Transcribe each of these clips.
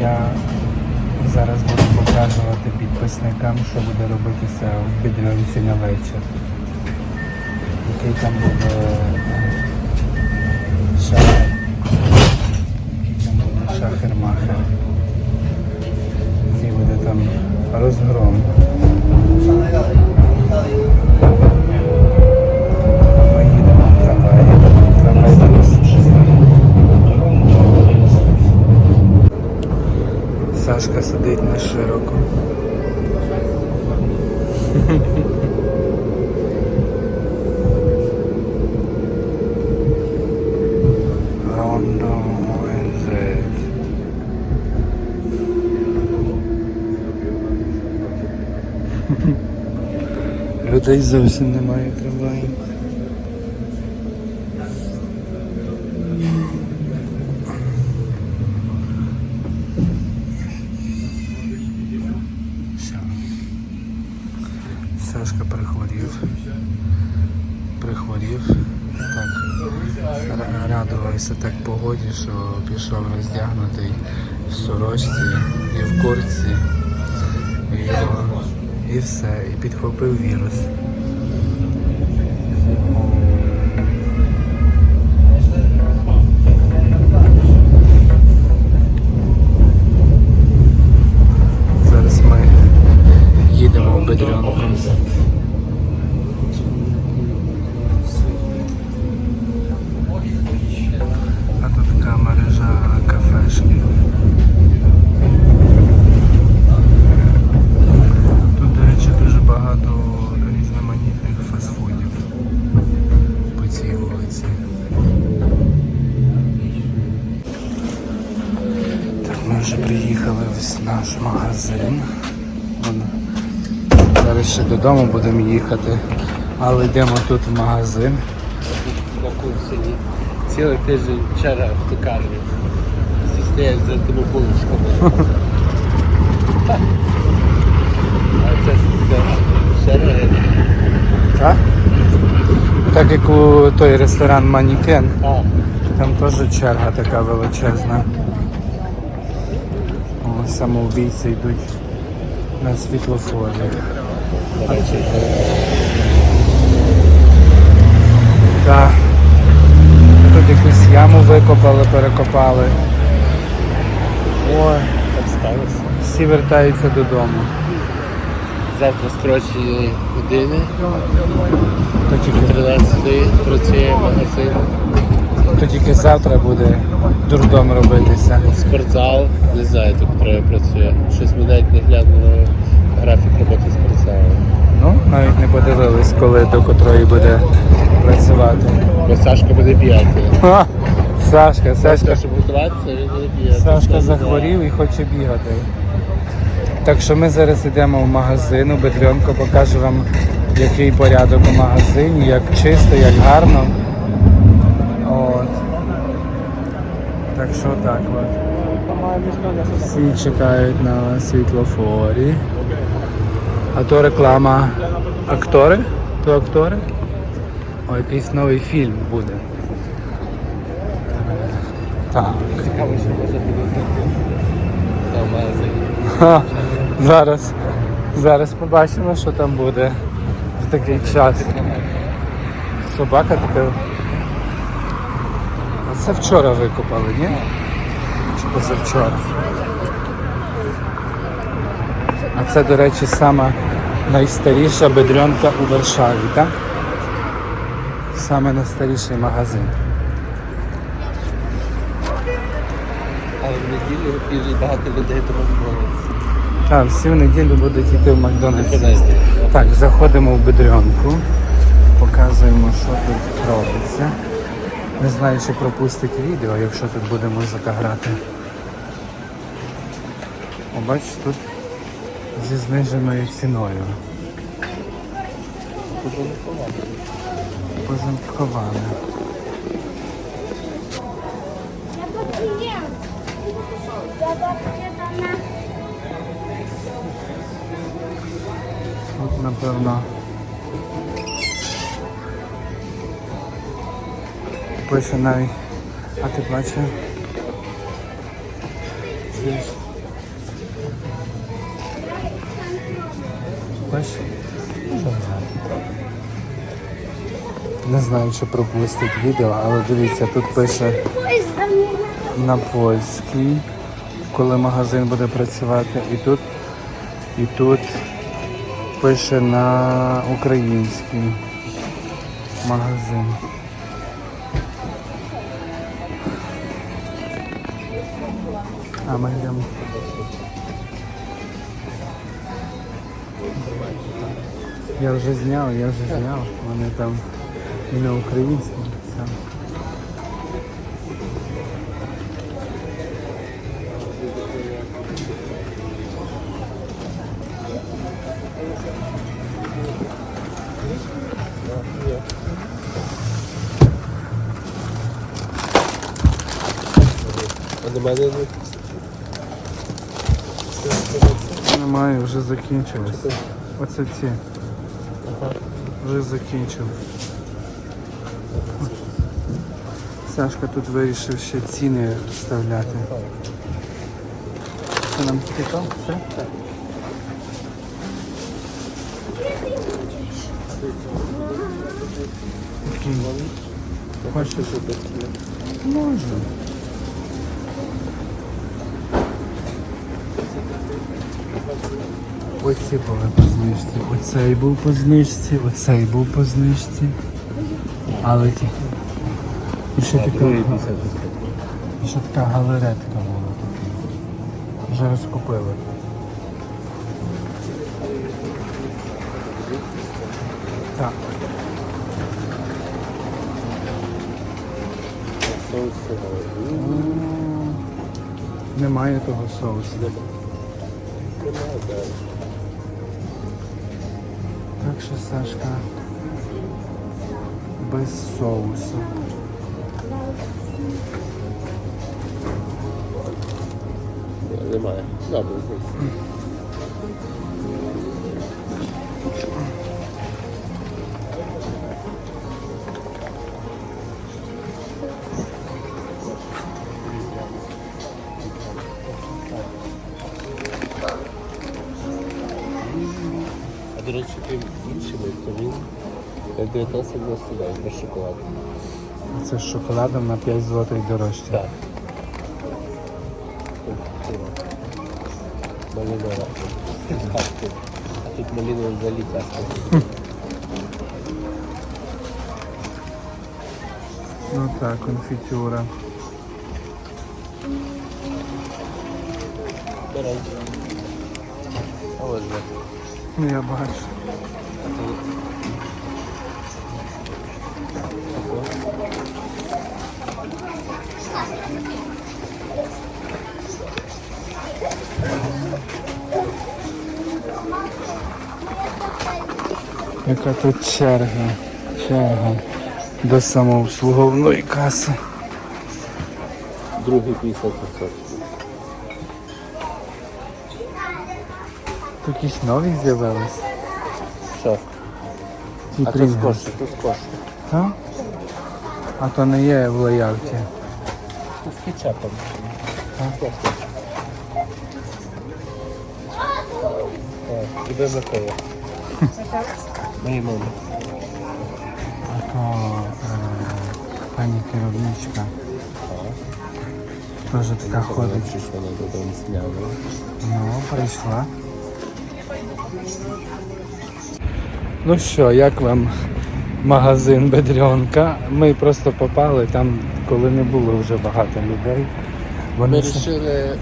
Я зараз буду показувати підписникам, що буде робитися в Бідрівці на вечір. Який там буде шахер. Який там буде шахер-махер. Який буде там розгром. Сашка сидить на широко. Людей зовсім немає трамваїв. Все. Сашка прихворів. Прихворів. Так. ра- Радувався так погоді, що пішов роздягнутий в сорочці і в курці. І, і все. І підхопив вірус. Зараз ще додому будемо їхати, але йдемо тут в магазин. Цілий тиждень черга в пекарні. Всі стоять за тими булочками. А це така. Так? Так як у той ресторан Манікен, там теж черга така величезна. О, самоубійці йдуть на світлофорі. Так. Тут якусь яму викопали, перекопали. Ой, так сталося. всі вертаються додому. Завтра скорочені години. Тільки, 13 працює магазин. то тільки завтра буде дурдом робитися. Спортзал. Не знаю, тут троє працює. Щось ми навіть не глянули графік роботи спортзалу. Ну, навіть не подивились, коли до котрої буде працювати. Бо Сашка буде бігати. Сашка, Сашка, Сашка, щоб готуватися, він буде бігати. Сашка захворів і хоче бігати. Так що ми зараз йдемо в магазин, у Бедренко покаже вам, який порядок у магазині, як чисто, як гарно. От. Так що так от. Всі чекають на світлофорі. А то реклама актори? То актори? О, якийсь новий фільм буде. Так. Цікаво, що може бути зараз, зараз побачимо, що там буде в такий час. Собака така. А це вчора викопали, ні? Чи позавчора? А це, до речі, сама найстаріша бедренка у Варшаві, так? Саме найстаріший магазин. Але в неділю дуже багато людей тому молиться. Так, всі в неділю будуть йти в Макдональдс. Макдональдс. Так, заходимо в бедренку, показуємо, що тут робиться. Не знаю, чи пропустить відео, якщо тут буде музика грати. О, бачиш, тут зі зниженою ціною. Позамковане. Тут, напевно. Пише навіть. А ти бачив? Гарно. Не знаю, чи пропустить відео, але дивіться, тут пише на польській, коли магазин буде працювати, і тут, і тут пише на український магазин. А ми йдемо. Я вже зняв, я вже зняв. Вони там і на українському. Все. А до мене Немає, вже закінчилось. Оце ці. Вже закінчили. Сашка тут вирішив ще ціни вставляти. Це нам тільки то? Все? Окей. Хочеш? Можна. Оці були по знижці, оцей був по знижці, оцей був по знижці. Але ті. І ще така, і ще така галеретка була. Вже розкупили. Так. Немає того соусу. Що Сашка без соусу. Немає. Добре, речі, тим то він 19,99 без шоколаду. Це з шоколадом на 5 злотих дорожче. Так. Малинова. З. А тут малинова взагалі тяжко. Ну так, конфітюра. До речі. А ось. Ну я бачу. Яка тут черга, черга до самообслуговної каси. Другий 50%. Тут якісь нові з'явились. Що? Ті А Pringles. скорше, то скорше. Та? А то не є в лоялті. То з кетчапом. Так. Так, тебе за кого? Моїй мамі. А то е, пані керівничка. Теж така ходить. Чи що вона додому сняла? Ну, прийшла. Ну що, як вам магазин Бедрьонка? Ми просто попали там, коли не було вже багато людей. Ми вирішили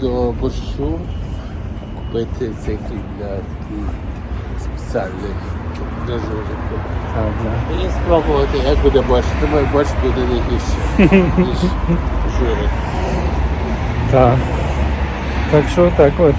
до борщу купити цей хліб для такий спеціальний для журика. І спробувати, як буде борщ. Думаю, борщ буде не гірше, ніж журик. Так. Так що так от.